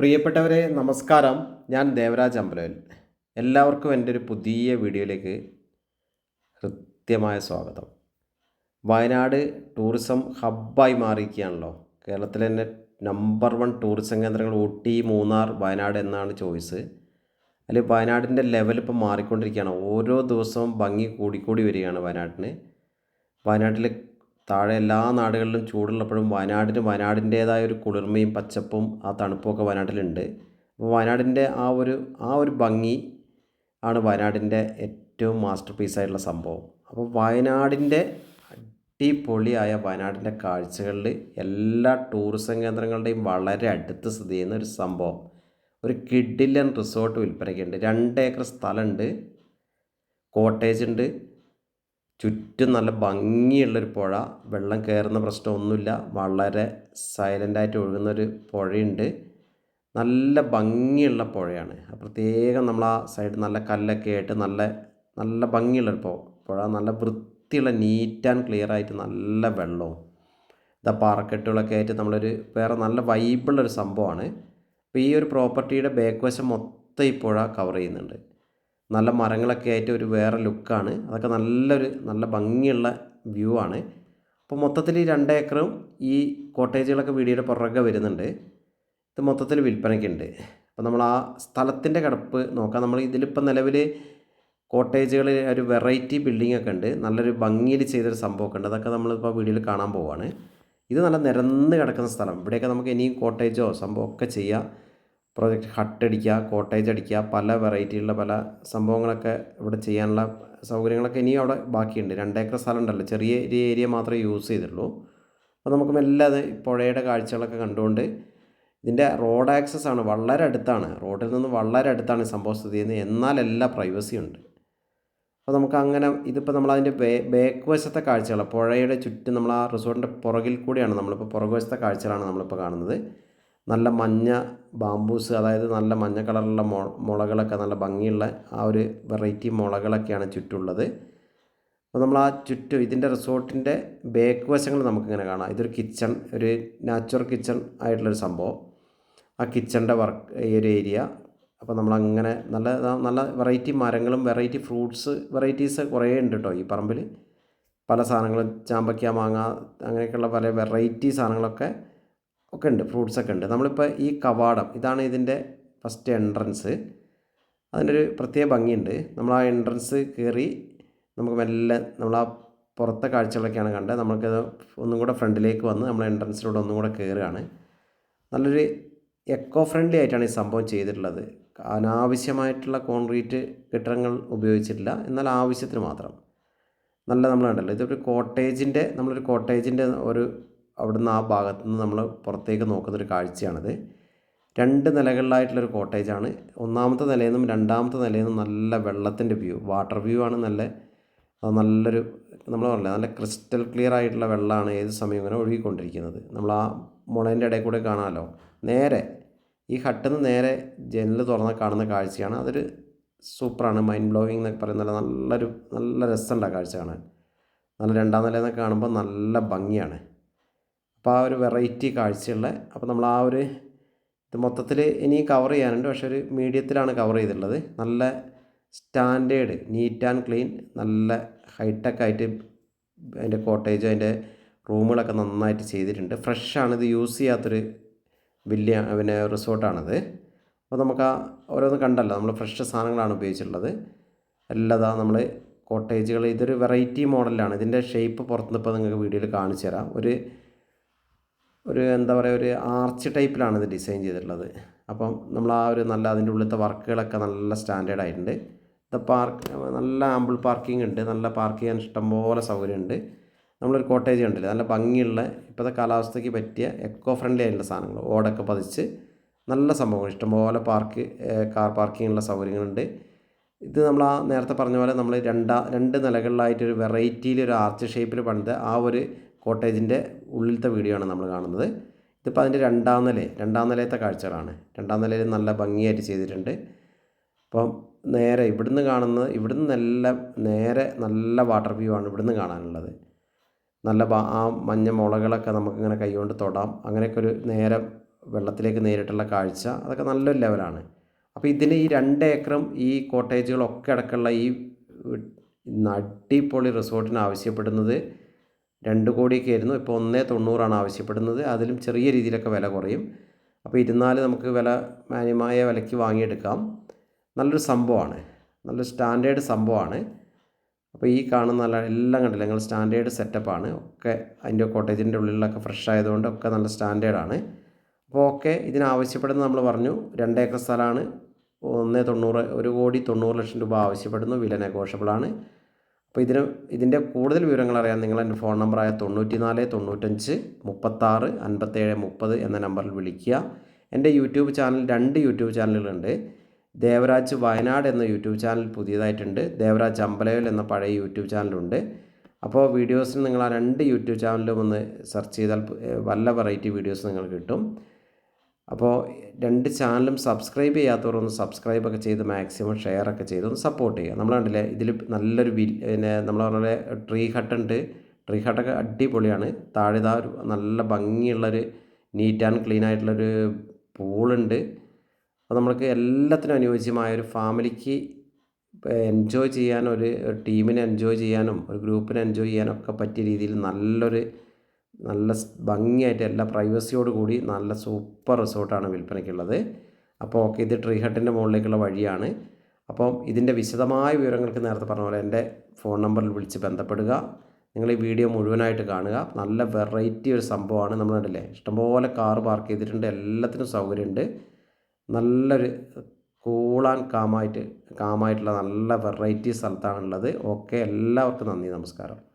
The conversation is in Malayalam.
പ്രിയപ്പെട്ടവരെ നമസ്കാരം. ഞാൻ ദേവരാജ് അമ്പലവൽ. എല്ലാവർക്കും എന്റെ ഒരു പുതിയ വീഡിയോയിലേക്ക് കൃത്യമായ സ്വാഗതം. വയനാട് ടൂറിസം ഹബ്ബായി മാറിയിരിക്കുകയാണല്ലോ. കേരളത്തിലെ തന്നെ നമ്പർ വൺ ടൂറിസം കേന്ദ്രങ്ങൾ ഊട്ടി മൂന്നാർ വയനാട് എന്നാണ് ചോയ്സ്. അതിൽ വയനാടിന്റെ ലെവൽ ഇപ്പം മാറിക്കൊണ്ടിരിക്കുകയാണ്. ഓരോ ദിവസവും ഭംഗി കൂടിക്കൂടി വരികയാണ് വയനാട്ടിന്. വയനാട്ടിൽ താഴെ എല്ലാ നാടുകളിലും ചൂടുള്ളപ്പോഴും വയനാടിന് വയനാടിന്റേതായ ഒരു കുളിർമയും പച്ചപ്പും ആ തണുപ്പൊക്കെ വയനാട്ടിലുണ്ട്. അപ്പോൾ വയനാടിന്റെ ആ ഒരു ആ ഒരു ഭംഗി ആണ് വയനാടിന്റെ ഏറ്റവും മാസ്റ്റർ പീസായിട്ടുള്ള സംഭവം. അപ്പോൾ വയനാടിന്റെ അടിപൊളിയായ വയനാടിന്റെ കാഴ്ചകളിൽ എല്ലാ ടൂറിസം കേന്ദ്രങ്ങളുടെയും വളരെ അടുത്ത് സ്ഥിതി ചെയ്യുന്ന ഒരു സംഭവം. ഒരു കിഡിലൻ റിസോർട്ട് വിൽപ്പനയ്ക്കുണ്ട്. രണ്ട് ഏക്കർ സ്ഥലമുണ്ട്. കോട്ടേജ് ഉണ്ട്. ചുറ്റും നല്ല ഭംഗിയുള്ളൊരു പുഴ. വെള്ളം കയറുന്ന പ്രശ്നമൊന്നുമില്ല. വളരെ സൈലന്റായിട്ട് ഒഴുകുന്നൊരു പുഴയുണ്ട്. നല്ല ഭംഗിയുള്ള പുഴയാണ്. പ്രത്യേകം നമ്മൾ ആ സൈഡ് നല്ല കല്ലൊക്കെ ആയിട്ട് നല്ല നല്ല ഭംഗിയുള്ളൊരു പു പുഴ. നല്ല വൃത്തിയുള്ള നീറ്റ് ആൻഡ് ക്ലിയർ ആയിട്ട് നല്ല വെള്ളവും. ഇതാ പാറക്കെട്ടുകളൊക്കെ ആയിട്ട് നമ്മളൊരു വേറെ നല്ല വൈബുള്ളൊരു സംഭവമാണ്. അപ്പോൾ ഈ ഒരു പ്രോപ്പർട്ടിയുടെ ബാക്ക് വശം മൊത്തം ഈ പുഴ കവർ ചെയ്യുന്നുണ്ട്. നല്ല മരങ്ങളൊക്കെ ആയിട്ട് ഒരു വേറെ ലുക്കാണ്. അതൊക്കെ നല്ലൊരു നല്ല ഭംഗിയുള്ള വ്യൂ ആണ്. അപ്പോൾ മൊത്തത്തിൽ ഈ രണ്ട് ഏക്കറും ഈ കോട്ടേജുകളൊക്കെ വീടിയുടെ പുറകെ വരുന്നുണ്ട്. ഇത് മൊത്തത്തിൽ വിൽപ്പനയ്ക്കുണ്ട് അപ്പോൾ നമ്മൾ ആ സ്ഥലത്തിന്റെ കിടപ്പ് നോക്കാം. നമ്മൾ ഇതിലിപ്പോൾ നിലവിൽ കോട്ടേജുകൾ ഒരു വെറൈറ്റി ബിൽഡിംഗ് ഒക്കെ ഉണ്ട്. നല്ലൊരു ഭംഗിയിൽ ചെയ്തൊരു സംഭവമൊക്കെ ഉണ്ട്. അതൊക്കെ നമ്മളിപ്പോൾ വീഡിയോയിൽ കാണാൻ പോവുകയാണ് ഇത് നല്ല നിരന്ന് കിടക്കുന്ന സ്ഥലം. ഇവിടെയൊക്കെ നമുക്ക് ഇനിയും കോട്ടേജോ സംഭവമൊക്കെ ചെയ്യാം. പ്രോജക്റ്റ് ഹട്ട് അടിക്കുക കോട്ടേജ് അടിക്കുക പല വെറൈറ്റിയുള്ള പല സംഭവങ്ങളൊക്കെ ഇവിടെ ചെയ്യാനുള്ള സൗകര്യങ്ങളൊക്കെ ഇനിയും അവിടെ ബാക്കിയുണ്ട്. രണ്ടേക്കർ സ്ഥലം ഉണ്ടല്ലോ ചെറിയ ഒരു ഏരിയ മാത്രമേ യൂസ് ചെയ്തുള്ളൂ. അപ്പോൾ നമുക്ക് മെല്ലെ അത് പുഴയുടെ കാഴ്ചകളൊക്കെ കണ്ടുകൊണ്ട് ഇതിന്റെ റോഡ് ആക്സസ് ആണ് വളരെ അടുത്താണ്. റോഡിൽ നിന്ന് വളരെ അടുത്താണ് ഈ സംഭവം സ്ഥിതി ചെയ്യുന്നത്. എന്നാൽ എല്ലാ പ്രൈവസി ഉണ്ട്. അപ്പോൾ നമുക്ക് അങ്ങനെ ഇതിപ്പോൾ നമ്മൾ അതിന്റെ ബേ ബേക്ക് വശത്തെ കാഴ്ചകൾ പുഴയുടെ ചുറ്റും നമ്മൾ ആ റിസോർട്ടിന്റെ പുറകിൽ കൂടിയാണ് നമ്മളിപ്പോൾ പുറകുവശത്തെ കാഴ്ചകളാണ് നമ്മളിപ്പോൾ കാണുന്നത്. നല്ല മഞ്ഞ ബാംബൂസ് അതായത് നല്ല മഞ്ഞ കളറുള്ള മൊ മുളകളൊക്കെ നല്ല ഭംഗിയുള്ള ആ ഒരു വെറൈറ്റി മുളകളൊക്കെയാണ് ചുറ്റുള്ളത്. അപ്പോൾ നമ്മൾ ആ ചുറ്റും ഇതിന്റെ റിസോർട്ടിന്റെ ബേക്ക് വശങ്ങൾ നമുക്കിങ്ങനെ കാണാം. ഇതൊരു കിച്ചൺ ഒരു നാച്ചുറൽ കിച്ചൺ ആയിട്ടുള്ളൊരു സംഭവം. ആ കിച്ചണിന്റെ വർക്ക് ഈ ഒരു ഏരിയ. അപ്പോൾ നമ്മളങ്ങനെ നല്ല നല്ല വെറൈറ്റി മരങ്ങളും വെറൈറ്റി ഫ്രൂട്ട്സ് വെറൈറ്റീസ് കുറേ ഉണ്ട് കേട്ടോ ഈ പറമ്പിൽ. പല സാധനങ്ങളും ചാമ്പയ്ക്ക മാങ്ങ അങ്ങനെയൊക്കെയുള്ള പല വെറൈറ്റി സാധനങ്ങളൊക്കെ ഒക്കെ ഉണ്ട് ഫ്രൂട്ട്സ് ഒക്കെ ഉണ്ട് നമ്മളിപ്പോൾ ഈ കവാടം ഇതാണ് ഇതിന്റെ ഫസ്റ്റ് എൻട്രൻസ് അതിനൊരു പ്രത്യേക ഭംഗിയുണ്ട്. നമ്മൾ ആ എൻട്രൻസ് കയറി നമുക്ക് മെല്ലെ നമ്മൾ ആ പുറത്തെ കാഴ്ചകളൊക്കെയാണ് കണ്ടത്. നമുക്കത് ഒന്നും കൂടെ ഫ്രണ്ടിലേക്ക് വന്ന് നമ്മൾ എൻട്രൻസിലൂടെ ഒന്നും കൂടെ കയറുകയാണ് നല്ലൊരു എക്കോ ഫ്രണ്ട്ലി ആയിട്ടാണ് ഈ സംഭവം ചെയ്തിട്ടുള്ളത്. അനാവശ്യമായിട്ടുള്ള കോൺക്രീറ്റ് കെട്ടിടങ്ങൾ ഉപയോഗിച്ചിട്ടില്ല. എന്നാൽ ആവശ്യത്തിന് മാത്രം. നല്ല നമ്മൾ കണ്ടല്ലോ ഇതൊരു കോട്ടേജിന്റെ നമ്മളൊരു കോട്ടേജിന്റെ ഒരു അവിടുന്ന് ആ ഭാഗത്തു നിന്ന് നമ്മൾ പുറത്തേക്ക് നോക്കുന്നൊരു കാഴ്ചയാണിത്. രണ്ട് നിലകളിലായിട്ടുള്ളൊരു കോട്ടേജാണ്. ഒന്നാമത്തെ നിലയിൽ നിന്നും രണ്ടാമത്തെ നിലയിൽ നിന്നും നല്ല വെള്ളത്തിന്റെ വ്യൂ വാട്ടർ വ്യൂ ആണ് നല്ല നല്ലൊരു നമ്മൾ പറഞ്ഞില്ല നല്ല ക്രിസ്റ്റൽ ക്ലിയർ ആയിട്ടുള്ള വെള്ളമാണ് ഏത് സമയം ഇങ്ങനെ ഒഴുകിക്കൊണ്ടിരിക്കുന്നത്. നമ്മൾ ആ മുളേന്റെ ഇടയിൽ കൂടെ കാണാമല്ലോ. നേരെ ഈ ഹട്ടിൽ നിന്ന് നേരെ ജനൽ തുറന്ന് കാണുന്ന കാഴ്ചയാണ്. അതൊരു സൂപ്പറാണ് മൈൻഡ് ബ്ലോയിങ് എന്നൊക്കെ പറയുന്ന നല്ലൊരു നല്ല രസമുണ്ട് ആ കാഴ്ച കാണാൻ. നല്ല രണ്ടാം നിലയിൽ നിന്നൊക്കെ കാണുമ്പോൾ നല്ല ഭംഗിയാണ്. അപ്പോൾ ആ ഒരു വെറൈറ്റി കാഴ്ചയുള്ള അപ്പോൾ നമ്മൾ ആ ഒരു ഇത് മൊത്തത്തിൽ ഇനി കവർ ചെയ്യാനുണ്ട്. പക്ഷെ ഒരു മീഡിയത്തിലാണ് കവർ ചെയ്തിട്ടുള്ളത്. നല്ല സ്റ്റാൻഡേർഡ് നീറ്റ് ആൻഡ് ക്ലീൻ നല്ല ഹൈടെക് ആയിട്ട് അതിന്റെ കോട്ടേജ് അതിന്റെ റൂമുകളൊക്കെ നന്നായിട്ട് ചെയ്തിട്ടുണ്ട്. ഫ്രഷാണ് ഇത് യൂസ് ചെയ്യാത്തൊരു വലിയ പിന്നെ റിസോർട്ടാണത് അപ്പോൾ നമുക്ക് ആ ഓരോന്ന് കണ്ടല്ലോ. നമ്മൾ ഫ്രഷ് സാധനങ്ങളാണ് ഉപയോഗിച്ചിട്ടുള്ളത്. എല്ലാതാ നമ്മൾ കോട്ടേജുകൾ ഇതൊരു വെറൈറ്റി മോഡലാണ് ഇതിന്റെ ഷേപ്പ് പുറത്തുനിന്ന് ഇപ്പോൾ നിങ്ങൾക്ക് വീഡിയോയിൽ കാണിച്ചു തരാം. ഒരു ഒരു എന്താ പറയുക ഒരു ആർച്ച് ടൈപ്പിലാണ് ഇത് ഡിസൈൻ ചെയ്തിട്ടുള്ളത്. അപ്പം നമ്മൾ ആ ഒരു നല്ല അതിന്റെ ഉള്ളിലത്തെ വർക്കുകളൊക്കെ നല്ല സ്റ്റാൻഡേർഡ് ആയിട്ടുണ്ട്. ഇത് പാർക്ക് നല്ല ആമ്പിൾ പാർക്കിംഗ് ഉണ്ട്. നല്ല പാർക്ക് ചെയ്യാൻ ഇഷ്ടംപോലെ സൗകര്യമുണ്ട്. നമ്മളൊരു കോട്ടേജ് കണ്ടില്ലേ നല്ല ഭംഗിയുള്ള ഇപ്പോഴത്തെ കാലാവസ്ഥയ്ക്ക് പറ്റിയ എക്കോ ഫ്രണ്ട്ലി ആയിട്ടുള്ള സാധനങ്ങൾ. ഓടൊക്കെ പതിച്ച് നല്ല സംഭവങ്ങൾ ഇഷ്ടംപോലെ പാർക്ക് കാർ പാർക്കിങ്ങുള്ള സൗകര്യങ്ങളുണ്ട്. ഇത് നമ്മൾ ആ നേരത്തെ പറഞ്ഞ പോലെ നമ്മൾ രണ്ടാ രണ്ട് നിലകളിലായിട്ടൊരു വെറൈറ്റിയിൽ ഒരു ആർച്ച് ഷേപ്പിൽ പണിത് ആ ഒരു കോട്ടേജിന്റെ ഉള്ളിലത്തെ വീഡിയോ ആണ് നമ്മൾ കാണുന്നത്. ഇതിപ്പോൾ അതിന്റെ രണ്ടാം നില രണ്ടാം നിലയത്തെ കാഴ്ചകളാണ്. രണ്ടാം നിലയിൽ നല്ല ഭംഗിയായിട്ട് ചെയ്തിട്ടുണ്ട്. അപ്പം നേരെ ഇവിടുന്ന് കാണുന്നത് ഇവിടുന്ന് നല്ല നേരെ നല്ല വാട്ടർ വ്യൂ ആണ് ഇവിടുന്ന് കാണാനുള്ളത്. നല്ല ആ മഞ്ഞ മുളകളൊക്കെ നമുക്കിങ്ങനെ കൈകൊണ്ട് തൊടാം. അങ്ങനെയൊക്കെ ഒരു നേരെ വെള്ളത്തിലേക്ക് നേരിട്ടുള്ള കാഴ്ച അതൊക്കെ നല്ലൊരു ലെവലാണ് അപ്പോൾ ഇതിന് ഈ രണ്ട് ഏക്കറും ഈ കോട്ടേജുകളൊക്കെ അടക്കമുള്ള ഈ അടിപൊളി റിസോർട്ടിന് ആവശ്യപ്പെടുന്നത് രണ്ട് കോടിയൊക്കെ ആയിരുന്നു. ഇപ്പോൾ ഒന്നേ തൊണ്ണൂറാണ് ആവശ്യപ്പെടുന്നത്. അതിലും ചെറിയ രീതിയിലൊക്കെ വില കുറയും. അപ്പോൾ ഇരുന്നാൽ നമുക്ക് വില മാന്യമായ വിലയ്ക്ക് വാങ്ങിയെടുക്കാം. നല്ലൊരു സംഭവമാണ്. നല്ലൊരു സ്റ്റാൻഡേർഡ് സംഭവമാണ്. അപ്പോൾ ഈ കാണുന്ന നല്ല എല്ലാം കണ്ടില്ല? നിങ്ങൾ സ്റ്റാൻഡേർഡ് സെറ്റപ്പാണ്. ഒക്കെ അതിന്റെ കോട്ടേജിന്റെ ഉള്ളിലൊക്കെ ഫ്രഷ് ആയതുകൊണ്ട് ഒക്കെ നല്ല സ്റ്റാൻഡേർഡാണ്. അപ്പോൾ ഓക്കെ ഇതിനാവശ്യപ്പെടുന്നത് നമ്മൾ പറഞ്ഞു. രണ്ട് ഏക്കർ സ്ഥലമാണ്. ഒന്ന് തൊണ്ണൂറ് ഒരു കോടി തൊണ്ണൂറ് ലക്ഷം രൂപ ആവശ്യപ്പെടുന്നു. വില നെഗോഷ്യബിളാണ്. അപ്പോൾ ഇതിന് ഇതിന്റെ കൂടുതൽ വിവരങ്ങൾ അറിയാൻ നിങ്ങൾ എന്റെ ഫോൺ നമ്പറായ തൊണ്ണൂറ്റി നാല് തൊണ്ണൂറ്റഞ്ച് മുപ്പത്താറ് അൻപത്തേഴ് മുപ്പത് എന്ന നമ്പറിൽ വിളിക്കുക. എന്റെ യൂട്യൂബ് ചാനൽ രണ്ട് യൂട്യൂബ് ചാനലുകളുണ്ട്. ദേവരാജ് വയനാട് എന്ന യൂട്യൂബ് ചാനൽ പുതിയതായിട്ടുണ്ട്. ദേവരാജ് അമ്പലവൽ എന്ന പഴയ യൂട്യൂബ് ചാനലുണ്ട്. അപ്പോൾ വീഡിയോസിന് നിങ്ങൾ ആ രണ്ട് യൂട്യൂബ് ചാനലും ഒന്ന് സെർച്ച് ചെയ്താൽ വല്ല വെറൈറ്റി വീഡിയോസ് നിങ്ങൾ കിട്ടും. അപ്പോൾ രണ്ട് ചാനലും സബ്സ്ക്രൈബ് ചെയ്യാത്തവർ ഒന്ന് സബ്സ്ക്രൈബ് ഒക്കെ ചെയ്ത് മാക്സിമം ഷെയർ ഒക്കെ ചെയ്ത് ഒന്ന് സപ്പോർട്ട് ചെയ്യുക. നമ്മൾ കണ്ടില്ലേ ഇതിൽ നല്ലൊരു വിൽ പിന്നെ നമ്മൾ പറഞ്ഞ ട്രീ ഹട്ട് ഉണ്ട്. ട്രീ ഹട്ടൊക്കെ അടിപൊളിയാണ്. താഴെ ഇതാ ഒരു നല്ല ഭംഗിയുള്ളൊരു നീറ്റ് ആൻഡ് ക്ലീൻ ആയിട്ടുള്ളൊരു പൂളുണ്ട് അപ്പോൾ നമ്മൾക്ക് എല്ലാത്തിനും അനുയോജ്യമായ ഒരു ഫാമിലിക്ക് എൻജോയ് ചെയ്യാനും ഒരു ടീമിനെ എൻജോയ് ചെയ്യാനും ഒരു ഗ്രൂപ്പിനെ എൻജോയ് ചെയ്യാനും ഒക്കെ പറ്റിയ രീതിയിൽ നല്ലൊരു നല്ല ഭംഗിയായിട്ട് എല്ലാ പ്രൈവസിയോട് കൂടി നല്ല സൂപ്പർ റിസോർട്ടാണ് വിൽപ്പനയ്ക്കുള്ളത്. അപ്പോൾ ഓക്കെ ഇത് ട്രീ ഹട്ടിന്റെ മുകളിലേക്കുള്ള വഴിയാണ്. അപ്പം ഇതിന്റെ വിശദമായ വിവരങ്ങൾക്ക് നേരത്തെ പറഞ്ഞ പോലെ എന്റെ ഫോൺ നമ്പറിൽ വിളിച്ച് ബന്ധപ്പെടുക. നിങ്ങൾ ഈ വീഡിയോ മുഴുവനായിട്ട് കാണുക. നല്ല വെറൈറ്റി ഒരു സംഭവമാണ് നമ്മൾ കണ്ടില്ലേ ഇഷ്ടംപോലെ കാർ പാർക്ക് ചെയ്തിട്ടുണ്ട്. എല്ലാത്തിനും സൗകര്യമുണ്ട്. നല്ലൊരു കൂളാൻ കാമായിട്ട് കാമായിട്ടുള്ള നല്ല വെറൈറ്റി സ്ഥലത്താണുള്ളത്. ഓക്കെ എല്ലാവർക്കും നന്ദി. നമസ്കാരം.